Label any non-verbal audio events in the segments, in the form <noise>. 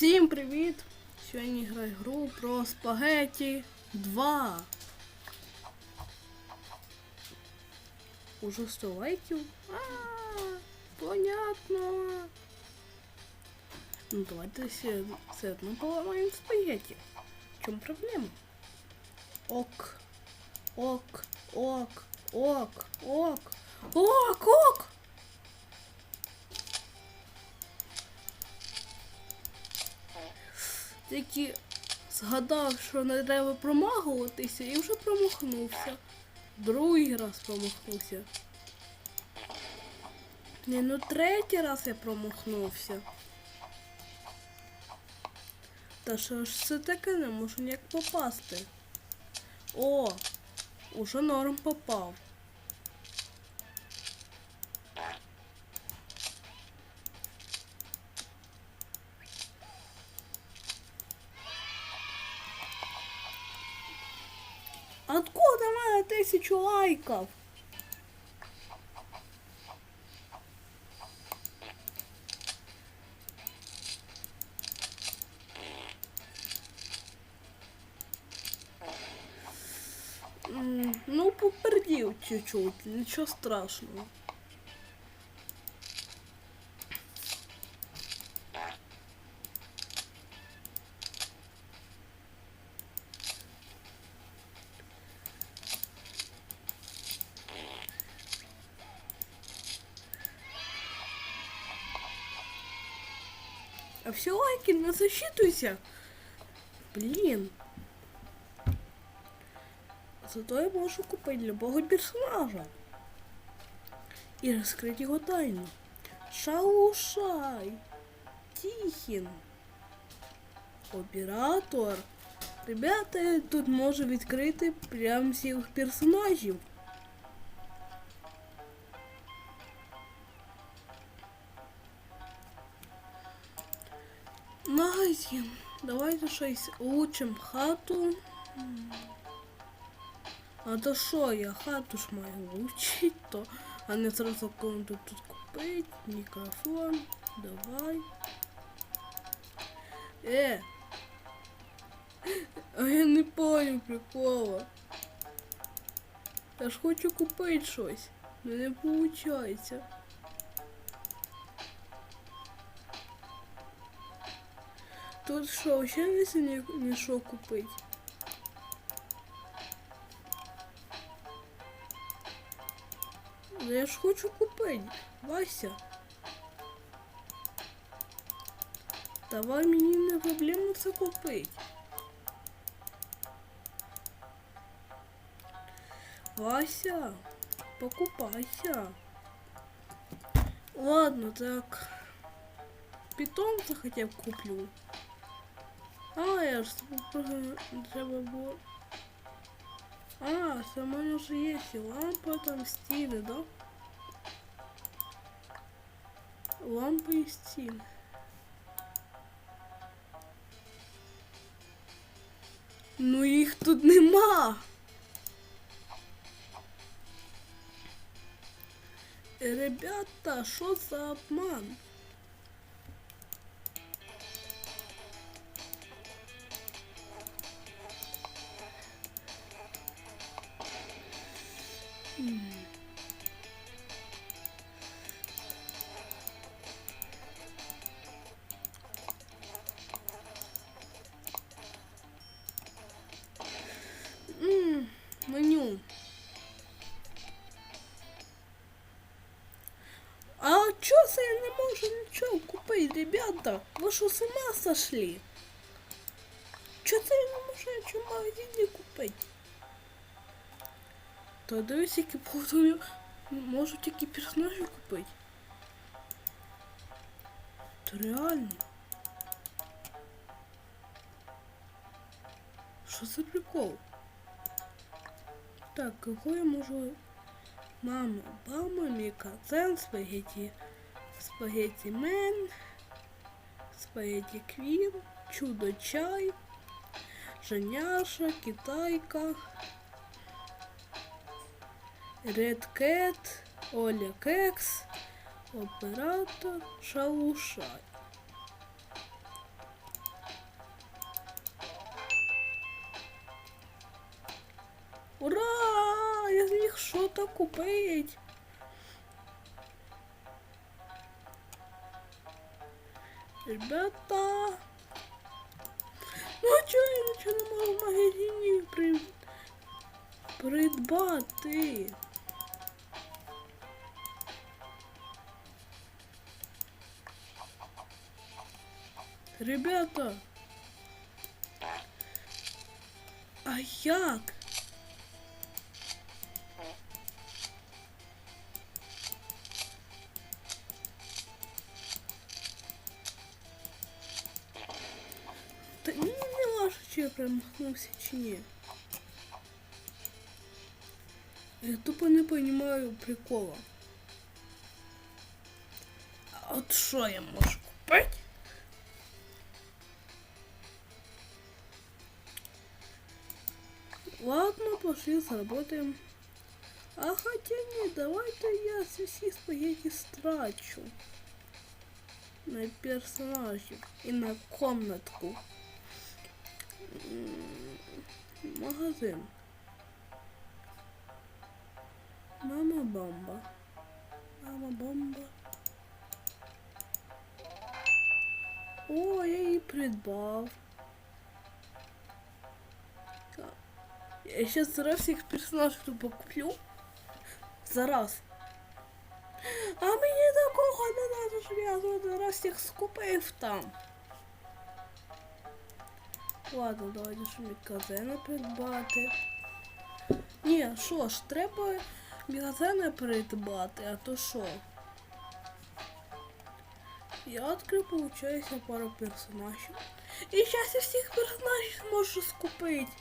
Всім привіт! Сьогодні граю гру про спагеті 2. Уже 100 лайків? А, понятно. Ну давайте все, все одно поламаємо спагеті. В чому проблема? Ок. Ок. Ок. Ок. Ок. Ок. Ок. Тільки згадав, що не треба промахуватися і вже промахнувся. Другий раз промахнувся. Ні, ну третій раз я промахнувся. Та що ж це таке не можу ніяк попасти. О, уже норм попав. Откуда в мене тисячу лайків? М, Ну, попердів чуть-чуть, нічого страшного. А все лайки не засчитывайся. Блин. Зато я можу купити любого персонажа. І розкрити його тайну. Шалушай. Тихін. Оператор. Ребята, я тут можу відкрити прям всіх персонажів. Магазин. Давайте щось улучшим хату. А то що, я хату ж маю влучити, то, а не зразу комнату тут купити, мікрофон, давай. Е! А я не понял прикола. Я ж хочу купити щось, але не виходить. Тут що, ще не ні, ні що купити? Ну я ж хочу купити, Вася. Давай мені не проблема це купити. Вася, покупайся. Ладно, так. Питомца хотя бы куплю. А, я ж просто треба було. А, сама уже есть и лампа там стены, да? Лампа и стены. Ну їх тут нема. Ребята, що за обман? меню. А чё це я не можу нічого купити, ребята? Ви що з ума сошли? Чё це я не можу нічого в магазині купити? Та дивись, які повторю, можу тільки персонажі купити. То реально. Що за прикол? Так, какой я можу... Мама, Обама, Мика, Цен, Спагетти, Спагетти Мен, Спагетти Квин, Чудо Чай, Женяша, Китайка, Red Cat, Оля Кекс, Оператор Шаушай. Ура! Я зміг що-то купить. Ребята! Ну а чого я нічого не можу в магазині при... придбати? Ребята. А як? Та ні, не важко, чи я промахнувся чи ні. Я тупо не понимаю прикола. А от що я можу купити? Ладно, пошли заработаем. А хотя нет, давайте я все спагетти страчу. На персонажей и на комнатку. Магазин. Мама бомба. Мама бомба. О, я її придбав. Я сейчас зараз всех персонажей тупо куплю. Зараз. А мені такого не надо, щоб я тут зараз всіх скупив там. Ладно, давайте ж магазини придбати. Ні, що ж, треба магазини придбати, а то що? Я відкрив, получається, пару персонажів. І зараз я всіх персонажів зможу скупити.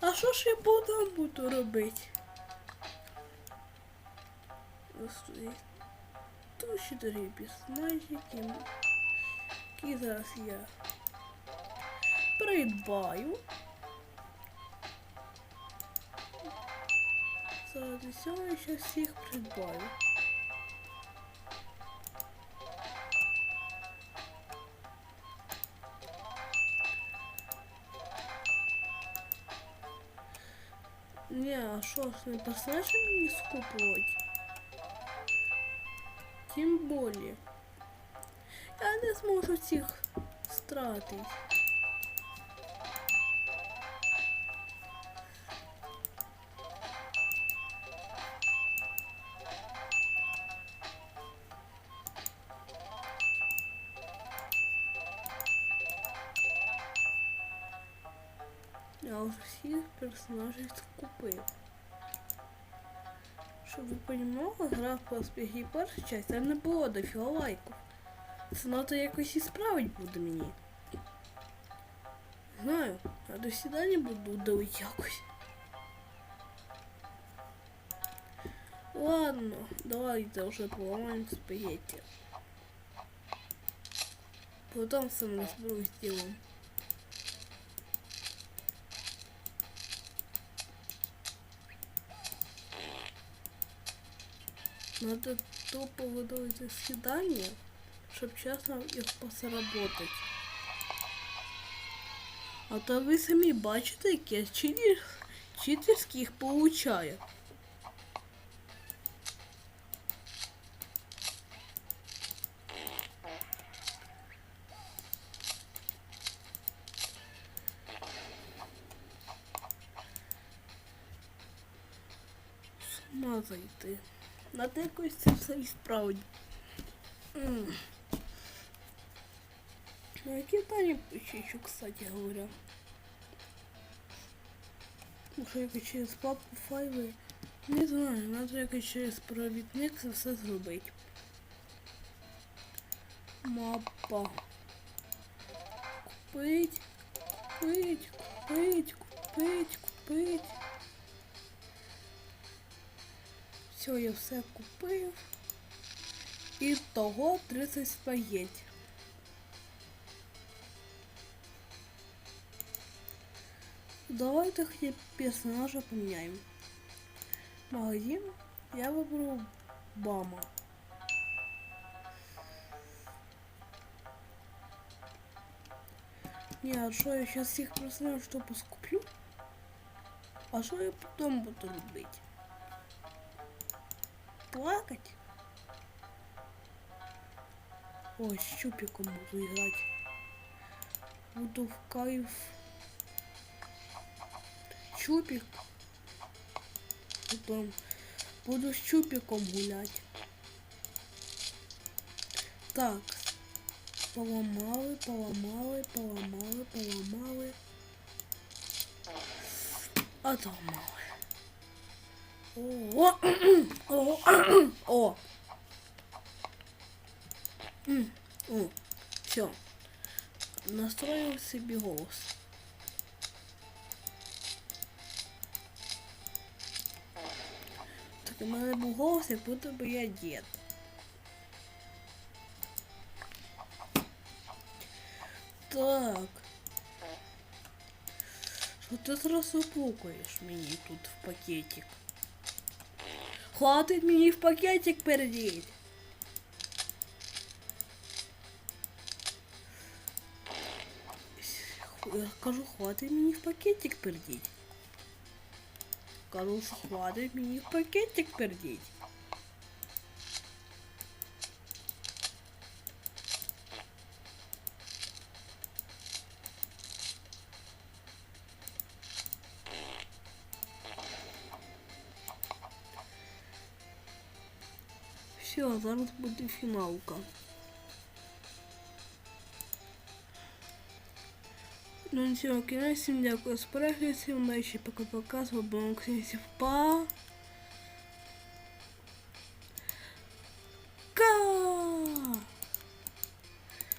А що ж я потім буду робити? Ось тут тут чотири персонажі, які, зараз я придбаю. Заради цього я зараз всіх придбаю. Не, а що ж не персонажі мені скупувати? Тим более. Я не зможу цих стратить. всіх персонажів скупив. Щоб ви розуміли, гра по успіхі перша часть, там не було дофіга лайків. Це надо якось і справить буде мені. Знаю, а до свидання буду давити якось. Ладно, давайте вже поламаємо спагетти. Потом сам разберусь с делом. Надо тупо выдавать свидание, чтобы честно их посработать. А то ви самі бачите, як я читер, читерськи їх получаю. З ума зайти. Надо якось це все ісправити. М. Ну, які Тані пищу, кстати говоря. Може якось через папку файли. Не знаю, надо якось через провідник це все зробити. Мапа. Купить, купить, купить, купить, купить. Все, я все купив. І того 30 спагетті. Давайте хотя персонажа поменяем. Магазин. Я выберу Бама. Не, а что я сейчас всех персонажей что поскуплю? А что я потом буду робити? Плакать. Ой, с Чупиком буду играть. Буду в кайф. Чупик. Потом буду с Чупиком гулять. Так. Поламали, поламали, поламали, поламали. Отламали. О, <clears throat> о, <clears throat> о, М, о, все. Настроил себе голос. Так у мене був голос, як будто би я дід. Так. Що ти зразу пукаєш мені тут в пакетик? Хватить мені в пакетик передіть. Я кажу, хватить мені в пакетик пердіть. Кажу, що хватить мені в пакетик пердіть. Все, зараз буде фіналка. Ну нічого, кінець, всім дякую за перегляд, всім удачі, пока-пока, з вами був Максим, Па.